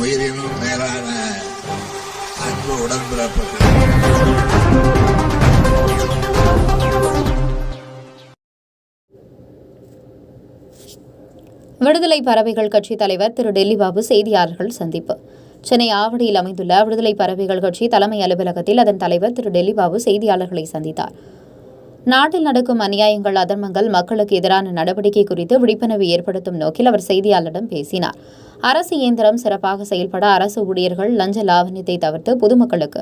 உயிரினும் மேலான அன்பு உடன்பிறப்புகள். விடுதலை பறவைகள் கட்சி தலைவர் திரு டெல்லி பாபு செய்தியாளர்கள் சந்திப்பு. சென்னை ஆவடியில் அமைந்துள்ள விடுதலை பறவைகள் கட்சி தலைமை அலுவலகத்தில் அதன் தலைவர் திரு டெல்லி பாபு செய்தியாளர்களை சந்தித்தார். நாட்டில் நடக்கும் அநியாயங்கள் அதர்மங்கள் மக்களுக்கு எதிரான நடவடிக்கை குறித்து விழிப்புணர்வு ஏற்படுத்தும் நோக்கில் அவர் செய்தியாளரிடம் பேசினார். அரசு இயந்திரம் சிறப்பாக செயல்பட அரசு ஊழியர்கள் லஞ்ச லாவணியத்தை தவிர்த்து பொதுமக்களுக்கு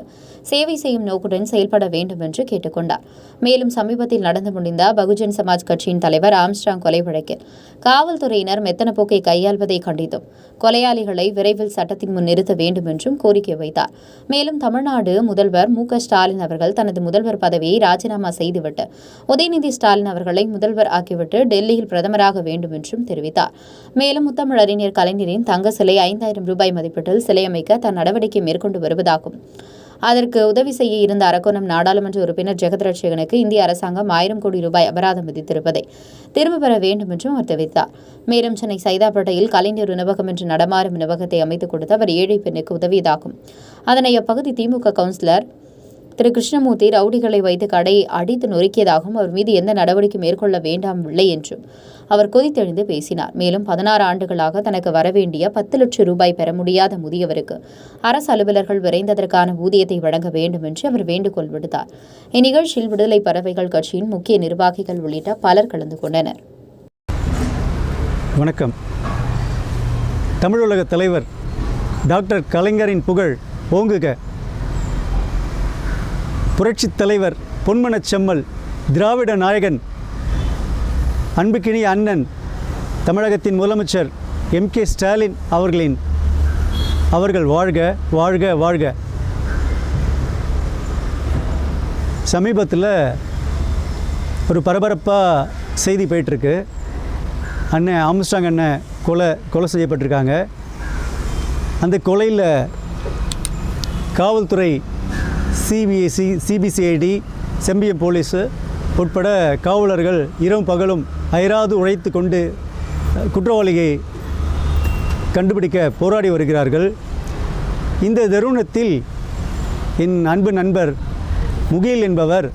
சேவை செய்யும் நோக்குடன் செயல்பட வேண்டும் என்று கேட்டுக்கொண்டார். மேலும் சமீபத்தில் நடந்து முடிந்த பகுஜன் சமாஜ் கட்சியின் தலைவர் ஆம்ஸ்டாங் கொலை வழக்கில் காவல்துறையினர் மெத்தன போக்கை கையாள்வதை கண்டித்தும் கொலையாளிகளை விரைவில் சட்டத்தின் முன் நிறுத்த வேண்டும் என்றும் கோரிக்கை வைத்தார். மேலும் தமிழ்நாடு முதல்வர் மு க ஸ்டாலின் அவர்கள் தனது முதல்வர் பதவியை ராஜினாமா செய்துவிட்டு உதயநிதி ஸ்டாலின் அவர்களை முதல்வர் ஆக்கிவிட்டு டெல்லியில் பிரதமராக வேண்டும் என்றும் தெரிவித்தார். மேலும் முத்தமிழ் அறிஞர் கலைஞரின் தங்க சிலை ஐந்தாயிரம் ரூபாய் மதிப்பீட்டில் சிலை அமைக்க தன் நடவடிக்கை மேற்கொண்டு வருவதாகும். அதற்கு உதவி செய்ய இருந்த அரக்கோணம் நாடாளுமன்ற உறுப்பினர் ஜெகத்ரட்சகனுக்கு இந்திய அரசாங்கம் ஆயிரம் கோடி ரூபாய் அபராதம் விதித்திருப்பதை திரும்பப் பெற வேண்டும் என்றும் அவர் தெரிவித்தார். மேலும் சென்னை சைதாப்பேட்டையில் கலைஞர் உணவகம் என்று நடமாறும் உணவகத்தை அமைத்துக் கொடுத்து அவர் ஏழை பெண்ணுக்கு உதவியதாகும். அதனை அப்பகுதி திமுக கவுன்சிலர் திரு கிருஷ்ணமூர்த்தி ரவுடிகளை வைத்து கடையை அடித்து நொறுக்கியதாகவும் அவர் மீது எந்த நடவடிக்கை மேற்கொள்ள வேண்டாம் இல்லை என்றும் அவர் கொதித்தெழுந்து பேசினார். மேலும் பதினாறு ஆண்டுகளாக தனக்கு வரவேண்டிய பத்து லட்சம் ரூபாய் பெற முடியாத முதியவருக்கு அரசு அலுவலர்கள் விரைந்ததற்கான ஊதியத்தை வழங்க வேண்டும் என்று அவர் வேண்டுகோள் விடுத்தார். இந்நிகழ்ச்சியில் விடுதலை பறவைகள் கட்சியின் முக்கிய நிர்வாகிகள் உள்ளிட்ட பலர் கலந்து கொண்டனர். வணக்கம். தமிழுலக தலைவர் டாக்டர் கலைஞரின் புகழ் ஓங்குக. புரட்சித் தலைவர் பொன்மனச் செம்மல் திராவிட நாயகன் அன்புக்கினிய அண்ணன் தமிழகத்தின் முதலமைச்சர் எம். கே. ஸ்டாலின் அவர்களின் அவர்கள் வாழ்க வாழ்க வாழ்க. சமீபத்தில் ஒரு பரபரப்பாக செய்தி போயிட்டுருக்கு. அண்ணன் ஆம்ஸ்டாங் அண்ணன் கொலை கொலை செய்யப்பட்டிருக்காங்க. அந்த கொலையில் காவல்துறை சிபிஎஸ்சி சிபிசிஐடி செம்பியம் போலீஸு உட்பட காவலர்கள் இரவும் பகலும் அயராது உழைத்து கொண்டு குற்றவாளியை கண்டுபிடிக்க போராடி வருகிறார்கள். இந்த தருணத்தில் என் அன்பு நண்பர் முகில் என்பவர்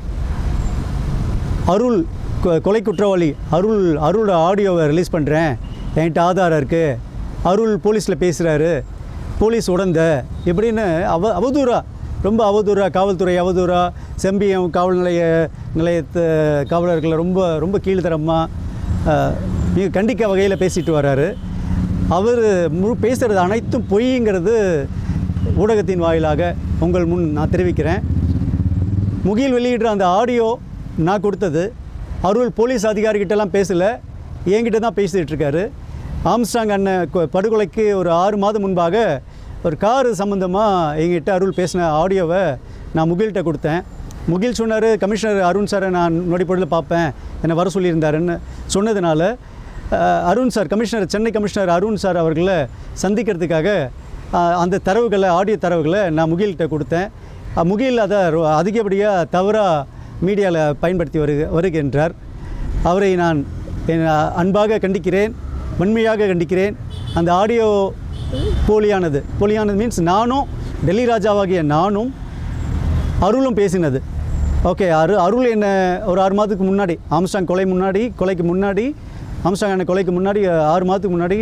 அருள் கொ- கொலை குற்றவாளி அருள் அருளோட ஆடியோவை ரிலீஸ் பண்ணுறேன் என்கிட்ட ஆதாரம் இருக்குது அருள் போலீஸில் பேசுகிறாரு போலீஸ் உடந்த. இப்படின்னு அவ அவதூறாக ரொம்ப அவதூறாக காவல்துறை அவதூறாக செம்பியம் காவல் நிலைய நிலையத்து காவலர்களை ரொம்ப ரொம்ப கீழ்த்தரமாக மிக கண்டிக்க வகையில் பேசிட்டு வர்றாரு அவர் முழு பேசுகிறது அனைத்தும் பொய்ங்கிறது ஊடகத்தின் வாயிலாக உங்கள் முன் நான் தெரிவிக்கிறேன். முகில் வெளியிடுற அந்த ஆடியோ நான் கொடுத்தது. அருள் போலீஸ் அதிகாரிகிட்டலாம் பேசலை. என்கிட்ட தான் பேசிகிட்டு இருக்காரு. ஆம்ஸ்டாங் அண்ணன் படுகொலைக்கு ஒரு ஆறு மாதம் முன்பாக ஒரு காரு சம்மந்தமாக எங்கிட்ட அருள் பேசின ஆடியோவை நான் முகில்கிட்ட கொடுத்தேன். முகில் சொன்னார் கமிஷனர் அருண் சாரை நான் நொடிப்பொழுது பார்ப்பேன். என்னை வர சொல்லியிருந்தாருன்னு. சொன்னதுனால Arun sir commissioner Chennai commissioner Arun sir அவர்களை சந்திக்கிறதுக்காக அந்த தரவுகளை ஆடியோ தரவுகளை நான் முகில்கிட்ட கொடுத்தேன். முகில் அதை அதிகப்படியாக தவறாக மீடியாவில் பயன்படுத்தி வருக வருகின்றார். அவரை நான் என் அன்பாக கண்டிக்கிறேன் வன்மையாக கண்டிக்கிறேன். அந்த ஆடியோ போலியானது. போலியானது மீன்ஸ் நானும் டெல்லி ராஜாவாகிய நானும் அருளும் பேசினது. ஓகே அரு அருள் என்ன ஒரு ஆறு மாதத்துக்கு முன்னாடி ஆம்ஸ்டாங் கொலை முன்னாடி கொலைக்கு முன்னாடி ஆம்ஸ்டாங் அண்ணன் கொலைக்கு முன்னாடி ஆறு மாதத்துக்கு முன்னாடி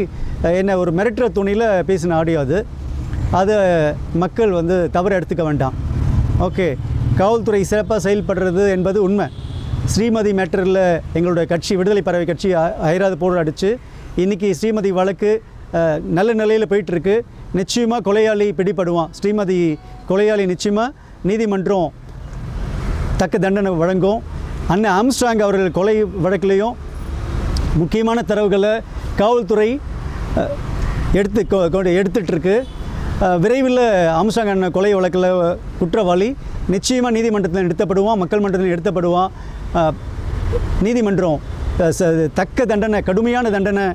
என்ன ஒரு மிரட்டுற துணியில் பேசின ஆடியோ அது. அதை மக்கள் வந்து தவறு எடுத்துக்க வேண்டாம். ஓகே காவல்துறை சிறப்பாக செயல்படுறது என்பது உண்மை. ஸ்ரீமதி மேட்டரில் எங்களுடைய கட்சி விடுதலை பறவை கட்சி ஐராத போராடிச்சு. போர் அடித்து இன்றைக்கி ஸ்ரீமதி வழக்கு நல்ல நிலையில் போயிட்டுருக்கு. நிச்சயமாக கொலையாளி பிடிபடுவான். ஸ்ரீமதி கொலையாளி நிச்சயமாக நீதிமன்றம் தக்க தண்டனை வழங்கும். அண்ணன் ஆம்ஸ்டாங் அவர்கள் கொலை வழக்கிலையும் முக்கியமான தரவுகளை காவல்துறை எடுத்து கொ- கொண்டு எடுத்துகிட்ருக்கு விரைவில் ஆம்ஸ்டாங் அண்ணன் கொலை வழக்கில் குற்றவாளி நிச்சயமாக நீதிமன்றத்தில் நிறுத்தப்படுவான் மக்கள் மன்றத்தில் நிறுத்தப்படுவான் நீதிமன்றம் தக்க தண்டனை கடுமையான தண்டனை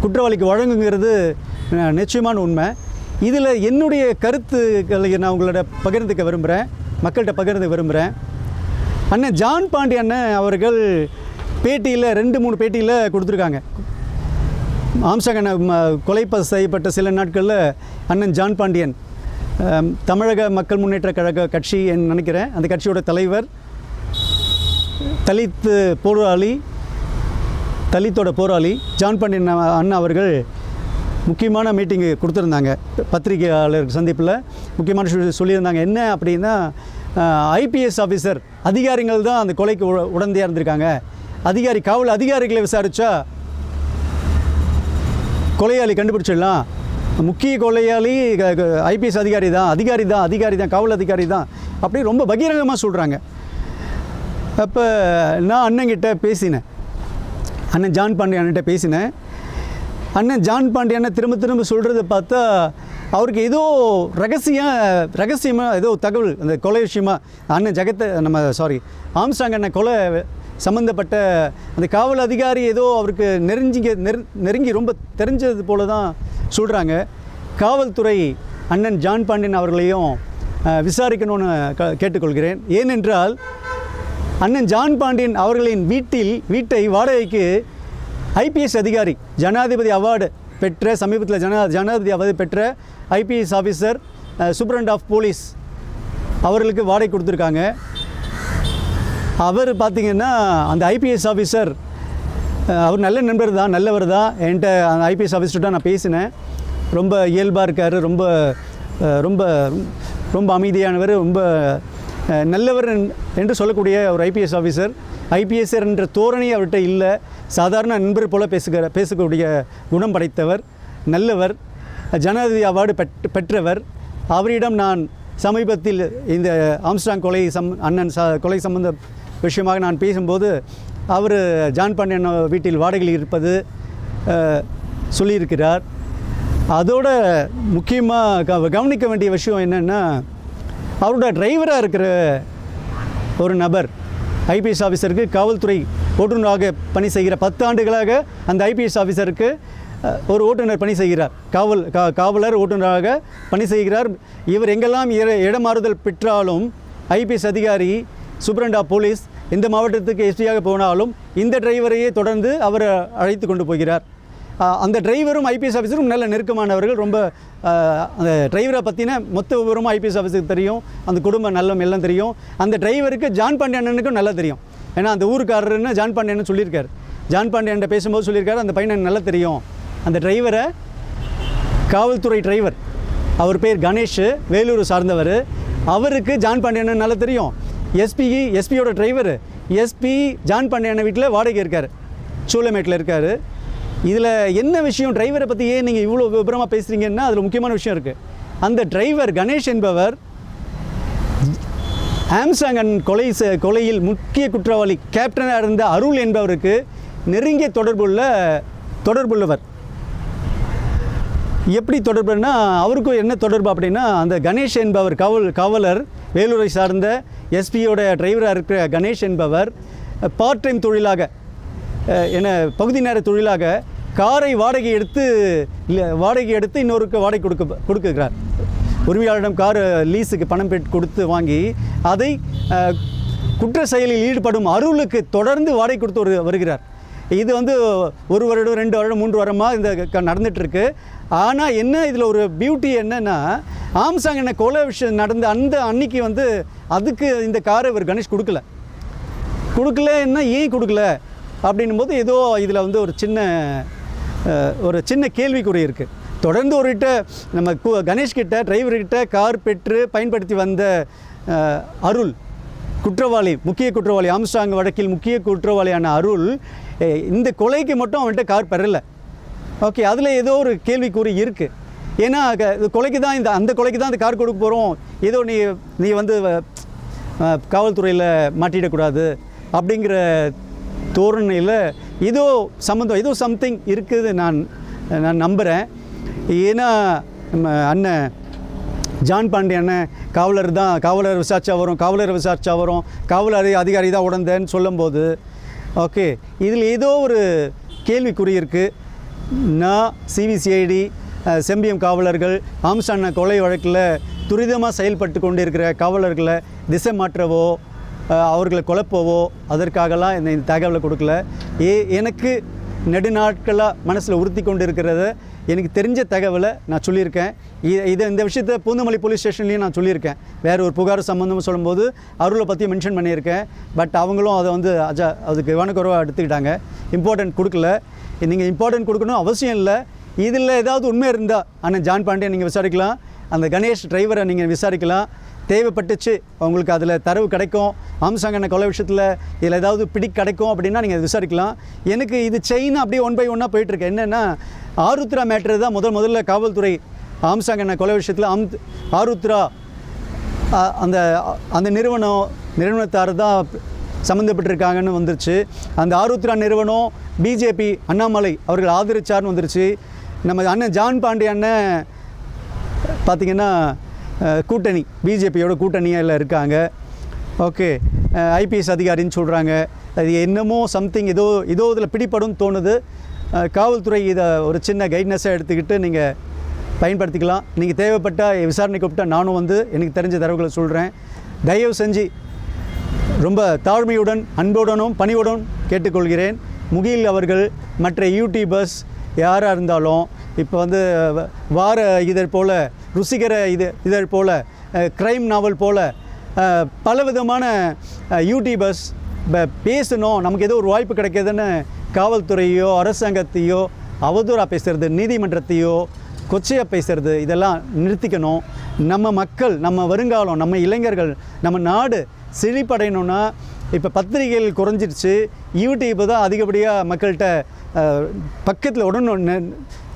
குற்றவாளிக்கு வழங்குங்கிறது நிச்சயமான உண்மை. இதில் என்னுடைய கருத்துக்களை நான் உங்களோட பகிர்ந்துக்க விரும்புகிறேன். மக்கள்கிட்ட பகிர்ந்து விரும்புகிறேன். அண்ணன் ஜான் பாண்டி அண்ணன் அவர்கள் பேட்டியில் ரெண்டு மூணு பேட்டியில் கொடுத்துருக்காங்க. ஆம்சாங் அண்ணன் ம- கொலை செய்யப்பட்ட சில நாட்களில் அண்ணன் ஜான் பாண்டியன் தமிழக மக்கள் முன்னேற்ற கழக கட்சி என்று நினைக்கிறேன். அந்த கட்சியோட தலைவர் தலித்து போராளி தலித்தோட போராளி ஜான் பண்ணின அண்ணா அவர்கள் முக்கியமான மீட்டிங்கு கொடுத்துருந்தாங்க. பத்திரிகையாளர் சந்திப்பில் முக்கியமான சொல்லி- சொல்லியிருந்தாங்க. என்ன அப்படின்னா ஐபிஎஸ் ஆஃபீஸர் அதிகாரிகள் தான் அந்த கொலைக்கு உ- உடந்தையாக இருந்திருக்காங்க. அதிகாரி காவல் அதிகாரிகளை விசாரித்தா கொலையாளி கண்டுபிடிச்சிடலாம். முக்கிய கொலையாளி ஐபிஎஸ் அதிகாரி தான் அதிகாரி தான் அதிகாரி தான் காவல் அதிகாரி தான் அப்படி ரொம்ப பகிரங்கமாக சொல்கிறாங்க அப்போ நான் அண்ணங்கிட்ட பேசினேன். அண்ணன் ஜான் பாண்டியன் அண்ணன்ட்ட பேசினேன். அண்ணன் ஜான் பாண்டியனை திரும்ப திரும்ப சொல்கிறத பார்த்தா அவருக்கு ஏதோ ரகசியம் ரகசியமாக ஏதோ தகவல் அந்த கொலை விஷயமா அண்ணன் ஜெகத்தை நம்ம சாரி ஆம்ஸ்டாங் அண்ணன் கொலை சம்மந்தப்பட்ட அந்த காவல் அதிகாரி ஏதோ அவருக்கு நெருஞ்சிங்க நெரு நெருங்கி ரொம்ப தெரிஞ்சது போல தான் சொல்கிறாங்க காவல்துறை அண்ணன் ஜான் பாண்டியன் அவர்களையும் விசாரிக்கணும்னு க கேட்டுக்கொள்கிறேன். ஏனென்றால் அண்ணன் ஜான் பாண்டியன் அவர்களின் வீட்டில் வீட்டை வாடகைக்கு ஐபிஎஸ் அதிகாரி ஜனாதிபதி அவார்டு பெற்ற சமீபத்தில் ஜனா ஜனாதிபதி அவார்டு பெற்ற IPS officer superintendent of police அவர்களுக்கு வாடகை கொடுத்துருக்காங்க. அவர் பார்த்திங்கன்னா அந்த ஐபிஎஸ் ஆஃபீஸர் அவர் நல்ல நண்பர் தான் நல்லவர் தான். என்கிட்ட அந்த ஐபிஎஸ் ஆஃபீஸர்கிட்ட நான் பேசினேன். ரொம்ப இயல்பாக இருக்கார் ரொம்ப ரொம்ப ரொம்ப அமைதியானவர் ரொம்ப நல்லவர் என்- என்று சொல்லக்கூடிய ஒரு ஐபிஎஸ் ஆஃபீஸர் ஐபிஎஸ்ஆர் என்ற தோரணை அவர்கிட்ட இல்லை. சாதாரண நண்பர் போல பேசுகிற பேசக்கூடிய குணம் படைத்தவர் நல்லவர் ஜனாதிபதி அவார்டு பெற்ற பெற்றவர். அவரிடம் நான் சமீபத்தில் இந்த ஆம்ஸ்டாங் கொலை சம் அண்ணன் ச கொலை சம்பந்த விஷயமாக நான் பேசும்போது அவர் ஜான் பாண்டியன் வீட்டில் வாடகையில் இருப்பது சொல்லியிருக்கிறார். அதோட முக்கியமாக க கவனிக்க வேண்டிய விஷயம் என்னென்னா அவரோட டிரைவராக இருக்கிற ஒரு நபர் ஐபிஎஸ் ஆஃபீஸருக்கு காவல்துறை ஓட்டுநராக பணி செய்கிற பத்து ஆண்டுகளாக அந்த ஐபிஎஸ் ஆஃபீஸருக்கு ஒரு ஓட்டுநர் பணி செய்கிறார். காவல் கா காவலர் ஓட்டுநராக பணி செய்கிறார். இவர் எங்கெல்லாம் இடமாறுதல் பெற்றாலும் ஐபிஎஸ் அதிகாரி சுப்ரண்டா போலீஸ் இந்த மாவட்டத்துக்கு எஸ்பியாக போனாலும் இந்த டிரைவரையே தொடர்ந்து அவர் அழைத்து கொண்டு போகிறார். அந்த டிரைவரும் ஐபிஎஸ் ஆஃபீஸரும் நல்ல நெருக்கமானவர்கள். ரொம்ப அந்த டிரைவரை பற்றின மொத்த விவரமும் ஐபிஎஸ் ஆஃபீஸருக்கு தெரியும். அந்த குடும்பம் நல்லம் எல்லாம் தெரியும். அந்த டிரைவருக்கு ஜான் பாண்டியனுக்கும் நல்லா தெரியும். ஏன்னா அந்த ஊருக்காரருன்னு ஜான் பாண்டியன் சொல்லியிருக்காரு. ஜான் பாண்டியன் பேசும்போது சொல்லியிருக்காரு அந்த பையனை நல்லா தெரியும். அந்த டிரைவரை காவல்துறை டிரைவர் அவர் பேர் கணேஷ் வேலூர் சார்ந்தவர். அவருக்கு ஜான் பாண்டியன் நல்லா தெரியும். எஸ்பி எஸ்பியோட டிரைவர் எஸ்பி ஜான் பாண்டியன் வீட்டில் வாடகை இருக்கார். சூளமேட்டில் இருக்கார். இதில் என்ன விஷயம்? டிரைவரை பற்றி ஏன் நீங்கள் இவ்வளோ விபரமாக பேசுகிறீங்கன்னா அதில் முக்கியமான விஷயம் இருக்குது அந்த டிரைவர் கணேஷ் என்பவர் ஆம்சாங்கன் கொலை கொலையில் முக்கிய குற்றவாளி கேப்டனாக இருந்த அருள் என்பவருக்கு நெருங்கிய தொடர்புள்ள தொடர்புள்ளவர். எப்படி தொடர்புன்னா அவருக்கும் என்ன தொடர்பு அப்படின்னா அந்த கணேஷ் என்பவர் காவல் காவலர் வேலூரை சார்ந்த எஸ்பியோட டிரைவராக இருக்கிற கணேஷ் என்பவர் பார்ட் டைம் தொழிலாக என பகுதி நேர தொழிலாக காரை வாடகை எடுத்து வாடகை எடுத்து இன்னொருக்கு வாடகை கொடுக்க கொடுக்குகிறார். உரிமையாளரிடம் கார் லீஸுக்கு பணம் பெற்று கொடுத்து வாங்கி அதை குற்ற செயலில் ஈடுபடும் அருளுக்கு தொடர்ந்து வாடகை கொடுத்து ஒரு வருகிறார். இது வந்து ஒரு வருடம் ரெண்டு வருடம் மூன்று வருடமாக இந்த க- ஆனால் என்ன இதில் ஒரு பியூட்டி என்னென்னா ஆம்சாங் என்ன கொலை விஷயம் நடந்த அந்த அன்னைக்கு வந்து அதுக்கு இந்த காரை இவர் கணேஷ் கொடுக்கல. கொடுக்கலன்னா ஏன் கொடுக்கல? அப்படின்னும் போது ஏதோ இதில் வந்து ஒரு சின்ன ஒரு சின்ன கேள்விக்குறி இருக்குது தொடர்ந்து ஒருகிட்ட நம்ம கு- கணேஷ் டிரைவர்கிட்ட கார் பெற்று பயன்படுத்தி வந்த அருள் குற்றவாளி முக்கிய குற்றவாளி ஆம்ஸ்டாங் வழக்கில் முக்கிய குற்றவாளியான அருள் இந்த கொலைக்கு மட்டும் அவன்கிட்ட கார் பெறலை. ஓகே அதில் ஏதோ ஒரு கேள்விக்குறி இருக்குது ஏன்னா க- இது கொலைக்கு தான் இந்த அந்த கொலைக்கு தான் இந்த கார் கொடுக்க போகிறோம் ஏதோ நீ நீ வந்து காவல்துறையில் மாட்டிடக்கூடாது அப்படிங்கிற தோரணையில் ஏதோ சம்மந்தம் ஏதோ சம்திங் இருக்குது நான் நான் நம்புகிறேன் ஏன்னா நம்ம அண்ணன் ஜான் பாண்டிய அண்ணன் காவலர் தான் காவலர் விசாரிச்சா வரும் காவலர் விசாரிச்சா வரும் காவலர் அதிகாரி தான் உடந்தேன்னு சொல்லும்போது ஓகே இதில் ஏதோ ஒரு கேள்விக்குறி இருக்குது நான் சிபிசிஐடி செம்பியம் காவலர்கள் ஆம்சான கொலை வழக்கில் துரிதமாக செயல்பட்டு கொண்டிருக்கிற காவலர்களை திசை மாற்றவோ அவர்களை குழப்பவோ அதற்காகலாம் இந்த இந்த தகவலை கொடுக்கல. ஏ எனக்கு நெடுநாட்களாக மனசில் உறுத்தி கொண்டு இருக்கிறத எனக்கு தெரிஞ்ச தகவலை நான் சொல்லியிருக்கேன். இ- இதை இந்த விஷயத்தை பூந்தமல்லி போலீஸ் ஸ்டேஷன்லேயும் நான் சொல்லியிருக்கேன். வேறு ஒரு புகார் சம்மந்தமாக சொல்லும்போது அருளை பற்றி மென்ஷன் பண்ணியிருக்கேன். பட் அவங்களும் அதை வந்து அஜா அதுக்கு கவனக்குறைவாக எடுத்துக்கிட்டாங்க. இம்பார்ட்டன்ட் கொடுக்கல. நீங்கள் இம்பார்ட்டன்ட் கொடுக்கணும் அவசியம் இல்லை. இதில் ஏதாவது உண்மை இருந்தால் அண்ணன் ஜான் பாண்டியன் நீங்கள் விசாரிக்கலாம். அந்த கணேஷ் டிரைவரை நீங்கள் விசாரிக்கலாம். தேவைப்பட்டுச்சு உங்களுக்கு அதில் தரவு கிடைக்கும் ஆம்சாங்கண்ண கொலை விஷயத்தில் இதில் ஏதாவது பிடி கிடைக்கும் அப்படின்னா நீங்கள் விசாரிக்கலாம். எனக்கு இது செயின் அப்படியே ஒன் பை ஒன்னாக போயிட்டுருக்கு. என்னென்னா ஆருத்ரா மேட்ரு தான் முதல் முதல்ல காவல்துறை ஆம்சாங்கண்ண கொலை விஷயத்தில் அம் ஆருத்ரா அந்த அந்த நிறுவனம் நிறுவனத்தார் தான் சம்மந்தப்பட்டிருக்காங்கன்னு வந்துருச்சு. அந்த ஆருத்ரா நிறுவனம் பிஜேபி அண்ணாமலை அவர்கள் ஆதரிச்சார்னு வந்துருச்சு. நம்ம அண்ணன் ஜான் பாண்டிய அண்ணன் பார்த்திங்கன்னா கூட்டணி. பிஜேபியோட கூட்டணியில் இருக்காங்க. ஓகே. ஐபிஎஸ் அதிகாரின்னு சொல்கிறாங்க அது என்னமோ சம்திங் ஏதோ ஏதோ இதில் பிடிப்படும் தோணுது. காவல்துறை இதை ஒரு சின்ன கைட்னஸாக எடுத்துக்கிட்டு நீங்கள் பயன்படுத்திக்கலாம். நீங்கள் தேவைப்பட்ட விசாரணை கூப்பிட்டா நானும் வந்து எனக்கு தெரிஞ்ச தரவுகளை சொல்கிறேன் தயவு செஞ்சு ரொம்ப தாழ்மையுடன் அன்புடனும் பணிவுடன் கேட்டுக்கொள்கிறேன். முகில் அவர்கள் மற்ற யூடியூபர்ஸ் யாராக இருந்தாலும் இப்போ வந்து வ- வார இதழ் போல் ருசிகர இது இதழ் போல் க்ரைம் நாவல் போல் பல விதமான யூடியூபர்ஸ் ப- பேசணும். நமக்கு ஏதோ ஒரு வாய்ப்பு கிடைக்கிதுன்னு காவல்துறையோ அரசாங்கத்தையோ அவதூறாக பேசுகிறது நீதிமன்றத்தையோ கொச்சையாக பேசுகிறது இதெல்லாம் நிறுத்திக்கணும். நம்ம மக்கள் நம்ம வருங்காலம் நம்ம இளைஞர்கள் நம்ம நாடு செழிப்படையணும்னா இப்போ பத்திரிகைகள் குறைஞ்சிருச்சு. யூடியூப்பு தான் அதிகப்படியாக மக்கள்கிட்ட பக்கத்தில் உடனே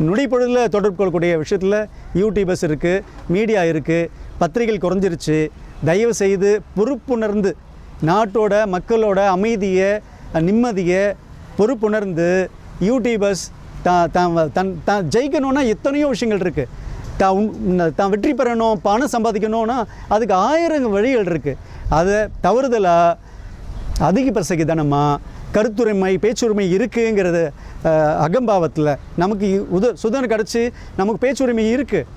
நொடிப்பொழுதில் தொடர்பு கொள்ளக்கூடிய விஷயத்தில் யூடியூபர்ஸ் இருக்குது மீடியா இருக்குது பத்திரிகைகள் குறைஞ்சிருச்சு. தயவு செய்து பொறுப்புணர்ந்து நாட்டோட மக்களோட அமைதியை நிம்மதியை பொறுப்புணர்ந்து யூடியூபர்ஸ் தான் தான் தன் தான் ஜெயிக்கணும்னா எத்தனையோ விஷயங்கள் இருக்குது தான் தான் வெற்றி பெறணும் பணம் சம்பாதிக்கணும்னா அதுக்கு ஆயிரம் வழிகள் இருக்குது அதை தவறுதலாக அதிக பிரசகிதனமாக கருத்துரிமை பேச்சுரிமை இருக்குங்கிறது அகம்பாவத்தில். நமக்கு உத சுதந்திரம் கிடச்சி நமக்கு பேச்சுரிமை இருக்குது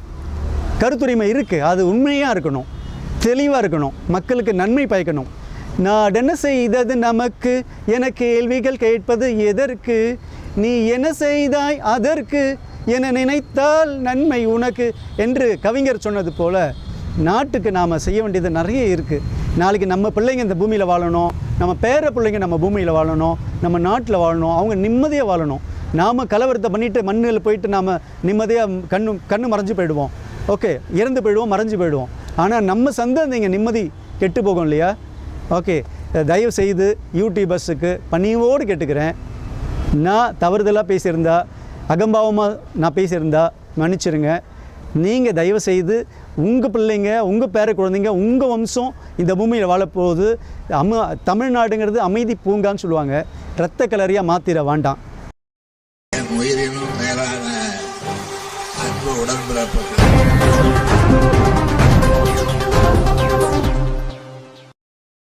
கருத்துரிமை இருக்குது அது உண்மையாக இருக்கணும். தெளிவாக இருக்கணும். மக்களுக்கு நன்மை பயக்கணும். நான் என்ன செய்தது நமக்கு? என கேள்விகள் கேட்பது எதற்கு? நீ என்ன செய்தாய் அதற்கு? என நினைத்தால் நன்மை உனக்கு என்று கவிஞர் சொன்னது போல் நாட்டுக்கு நாம் செய்ய வேண்டியது நிறைய இருக்குது நாளைக்கு நம்ம பிள்ளைங்க இந்த பூமியில் வாழணும். நம்ம பேர பிள்ளைங்க நம்ம பூமியில் வாழணும் நம்ம நாட்டில் வாழணும் அவங்க நிம்மதியாக வாழணும். நாம் கலவரத்தை பண்ணிவிட்டு மண்ணில் போயிட்டு நாம் நிம்மதியாக கண்ணு கண்ணு மறைஞ்சு போயிடுவோம். ஓகே இறந்து போயிடுவோம் மறைஞ்சு போயிடுவோம். ஆனால் நம்ம சந்ததிங்க நிம்மதி கெட்டு போகும் இல்லையா? ஓகே தயவு செய்து யூடியூபர்ஸுக்கு பணிவோடு கேட்டுக்கிறேன். நான் தவறுதலாக பேசியிருந்தா அகம்பாவமாக நான் பேசியிருந்தா மன்னிச்சிருங்க. நீங்கள் தயவு செய்து உங்கள் பிள்ளைங்க உங்கள் பேர குழந்தைங்க உங்கள் வம்சம் இந்த பூமியில் வாழப்போகுது. அம தமிழ்நாடுங்கிறது அமைதி பூங்கான்னு சொல்லுவாங்க. ரத்த கலரியாக மாற்றிட வேண்டாம். உயிரினும் மேலான அன்பு உடன்பிறப்புகள்